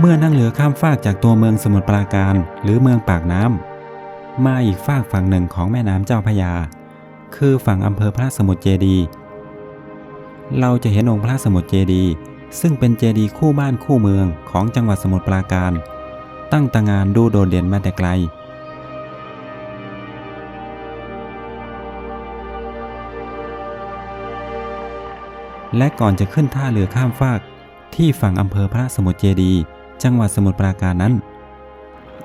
เมื่อนั่งเรือข้ามฟากจากตัวเมืองสมุทรปราการ หรือเมืองปากน้ำมาอีกฟากฝั่งหนึ่งของแม่น้ำเจ้าพระยา คือฝั่งอำเภอพระสมุทรเจดี เราจะเห็นองค์พระสมุทรเจดี ซึ่งเป็นเจดีคู่บ้านคู่เมืองของจังหวัดสมุทรปราการ ตั้งตางานดูโดดเด่นมาแต่ไกลและก่อนจะขึ้นท่าเรือข้ามฟากที่ฝั่งอำเภอพระสมุทรเจดีย์ จังหวัดสมุทรปราการนั้น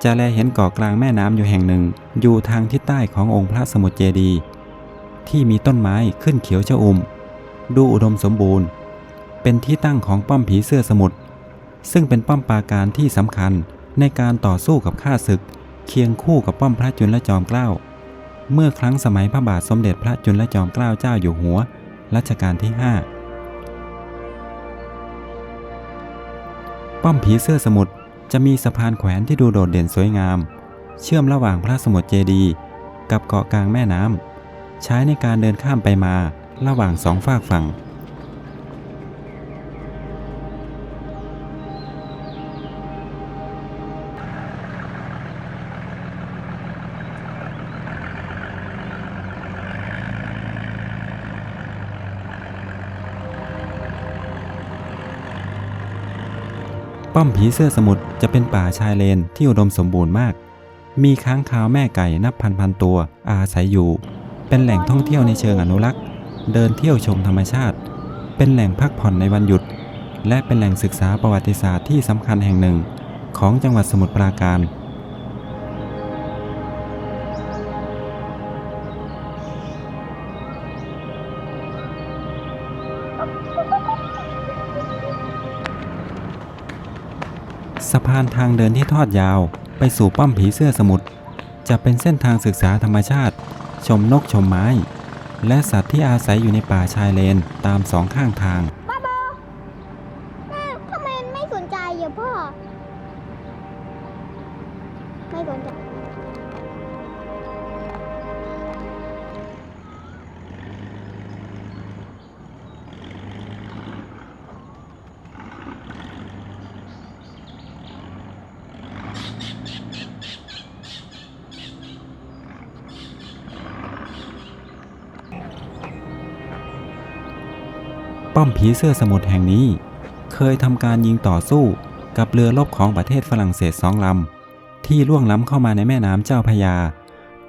จะแลเห็นเกาะกลางแม่น้ำอยู่แห่งหนึ่ง อยู่ทางทิศใต้ขององค์พระสมุทรเจดีที่มีต้นไม้ขึ้นเขียวชอุ่ม ดูอุดมสมบูรณ์ เป็นที่ตั้งของป้อมผีเสื้อสมุทรซึ่งเป็นป้อมปราการที่สำคัญในการต่อสู้กับข้าศึก เคียงคู่กับป้อมพระจุลจอมเกล้าเมื่อครั้งสมัยพระบาทสมเด็จพระจุลจอมเกล้าเจ้าอยู่หัวรัชกาลที่ 5 ป้อมผีเสื้อสมุทรจะมีสะพานแขวนที่ดูโดดเด่นสวยงาม เชื่อมระหว่างพระสมุทรเจดีย์กับเกาะกลางแม่น้ำใช้ในการเดินข้ามไปมาระหว่างสองฝากฝั่ง ป้อมผีเสื้อสมุทรจะเป็นป่าชายเลนที่อุดมสมบูรณ์มาก มีค้างคาวแม่ไก่นับพันพันตัวอาศัยอยู่ เป็นแหล่งท่องเที่ยวในเชิงอนุรักษ์ เดินเที่ยวชมธรรมชาติ เป็นแหล่งพักผ่อนในวันหยุด และเป็นแหล่งศึกษาประวัติศาสตร์ที่สำคัญแห่งหนึ่ง ของจังหวัดสมุทรปราการ สะพานทางเดินที่ทอดยาว ไปสู่ป้อมผีเสื้อสมุทรจะเป็นเส้นทางศึกษาธรรมชาติ ชมนกชมไม้ และสัตว์ที่อาศัยอยู่ในป่าชายเลนตามสองข้างทาง ป้อมผีเสื้อสมุทรแห่งนี้ เคยทำการยิงต่อสู้กับเรือรบของประเทศฝรั่งเศสสองลำ ที่ล่วงล้ำเข้ามาในแม่น้ำเจ้าพยา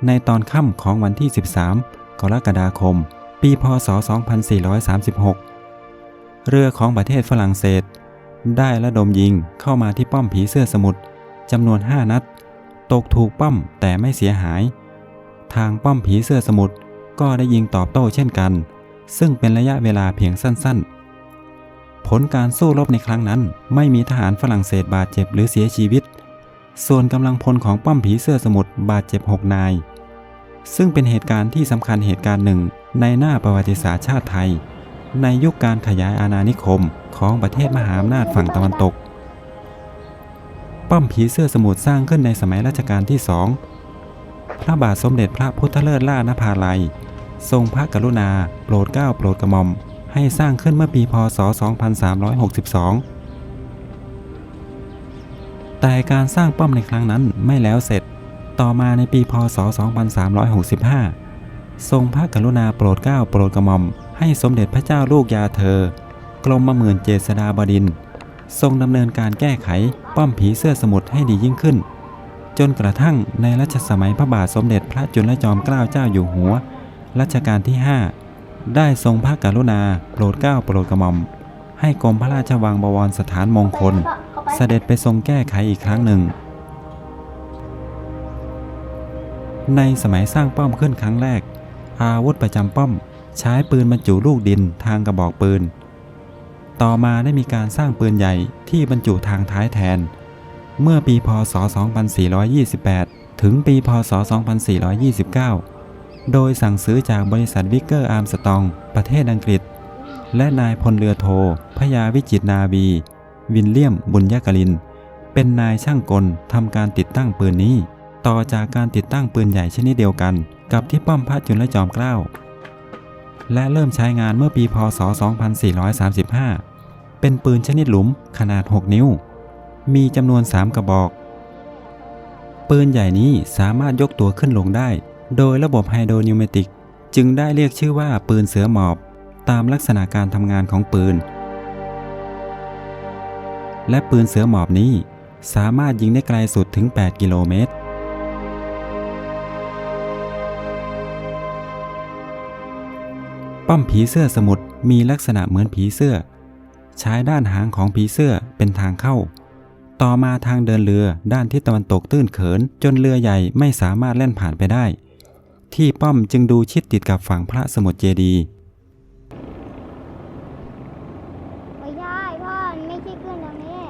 ในตอนค่ำของวันที่ 13 กรกฎาคม ปีพศ 2436 เรือของประเทศฝรั่งเศส ได้ระดมยิงเข้ามาที่ป้อมผีเสื้อสมุทรจำนวน 5 นัด ตกถูกป้อมแต่ไม่เสียหาย ทางป้อมผีเสื้อสมุทรก็ได้ยิงตอบโต้เช่นกัน ซึ่งเป็นระยะเวลาเพียงสั้นๆ ผลการสู้รบในครั้งนั้น ไม่มีทหารฝรั่งเศสบาดเจ็บหรือเสียชีวิต ส่วนกำลังพลของป้อมผีเสื้อสมุทรบาดเจ็บ 6 นาย ซึ่งเป็นเหตุการณ์ที่สำคัญเหตุการณ์หนึ่งในหน้าประวัติศาสตร์ชาติไทย ในยุคการขยายอาณานิคมของประเทศมหาอำนาจฝั่งตะวันตก ป้อมผีเสื้อสมุทรสร้างขึ้นในสมัยรัชกาลที่สองพระบาทสมเด็จพระพุทธเลิศล่านภาลัย ทรงพระกรุณา โปรดเกล้าโปรดกระหม่อม ให้สร้างขึ้นเมื่อปีพศ 2362 แต่การสร้างป้อมในครั้งนั้นไม่แล้วเสร็จ ต่อมาในปีพศ 2365 ทรงพระกรุณาโปรดเกล้าโปรดกระหม่อม ให้สมเด็จพระเจ้าลูกยาเธอ กรมมหมื่นเจษฎาบดินทร์ทรงดำเนินการแก้ไขป้อมผีเสื้อสมุทรให้ดียิ่งขึ้นจนกระทั่งในรัชสมัยพระบาทสมเด็จพระจุลจอมเกล้าเจ้าอยู่หัว รัชกาลที่ 5 ได้ทรงพระกรุณาโปรดเกล้าโปรดกระหม่อม ให้กรมพระราชวังบวรสถานมงคล เสด็จไปทรงแก้ไขอีกครั้งหนึ่ง ในสมัยสร้างป้อมขึ้นครั้งแรก อาวุธประจำป้อมใช้ปืนบรรจุลูกดินทางกระบอกปืน ต่อมาได้มีการสร้างปืนใหญ่ที่บรรจุทางท้ายแทน เมื่อปีพศ 2428 ถึงปีพศ 2429 โดยสั่งซื้อจากบริษัทวิกเกอร์อาร์มสตอง ประเทศอังกฤษ และนายพลเรือโทพยาวิจิตนาวี วินเลียมบุญยกลิน เป็นนายช่างกลทำการติดตั้งปืนนี้ ต่อจากการติดตั้งปืนใหญ่ชนิดเดียวกัน กับที่ป้อมพระจุลจอมเกล้า และเริ่มใช้งานเมื่อปีพศ 2435 เป็นปืนชนิดหลุมขนาด 6 นิ้ว มีจำนวน 3 กระบอก ปืนใหญ่นี้สามารถยกตัวขึ้นลงได้ โดยระบบไฮโดรนิวเมติกจึงได้เรียกชื่อว่าปืนเสือหมอบ ตามลักษณะการทำงานของปืน และปืนเสือหมอบนี้สามารถยิงได้ไกลสุดถึง 8 กิโลเมตร ป้อมผีเสื้อสมุทรมีลักษณะเหมือนผีเสื้อ ใช้ด้านหางของผีเสื้อเป็นทางเข้า ต่อมาทางเดินเรือด้านทิศตะวันตกตื้นเขินจนเรือใหญ่ไม่สามารถเล่นผ่านไปได้ ที่ป้อมจึงดูชิดติดกับฝั่งพระสมุทรเจดีย์ไม่ได้พ่อมันไม่ใช่เครื่องตรงนี้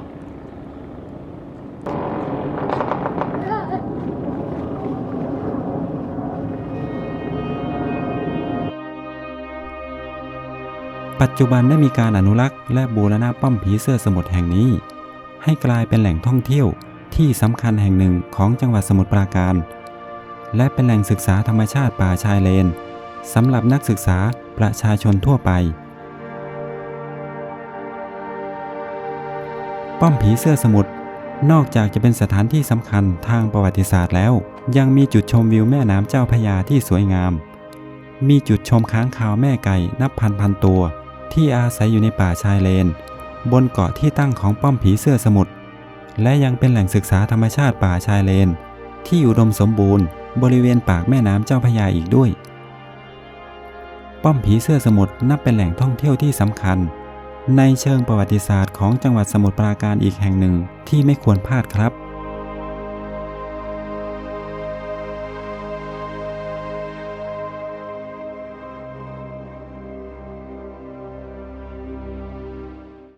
ปัจจุบันได้มีการอนุรักษ์และบูรณะป้อมผีเสื้อสมุทรแห่งนี้ ให้กลายเป็นแหล่งท่องเที่ยวที่สำคัญแห่งหนึ่งของจังหวัดสมุทรปราการ และเป็นแหล่งศึกษาธรรมชาติป่าชายเลนสำหรับนักศึกษาประชาชนทั่วไป ป้อมผีเสื้อสมุทรนอกจากจะเป็นสถานที่สำคัญทางประวัติศาสตร์แล้ว ยังมีจุดชมวิวแม่น้ำเจ้าพยาที่สวยงาม มีจุดชมค้างคาวแม่ไก่นับพันพันตัว ที่อาศัยอยู่ในป่าชายเลน บนเกาะที่ตั้งของป้อมผีเสื้อสมุทรและยังเป็นแหล่งศึกษาธรรมชาติป่าชายเลน ที่อุดมสมบูรณ์บริเวณปากแม่น้ำเจ้าพยาอีกด้วย ป้อมผีเสื้อสมุทรนับเป็นแหล่งท่องเที่ยวที่สำคัญ ในเชิงประวัติศาสตร์ของจังหวัดสมุทรปราการอีกแห่งหนึ่งที่ไม่ควรพลาดครับ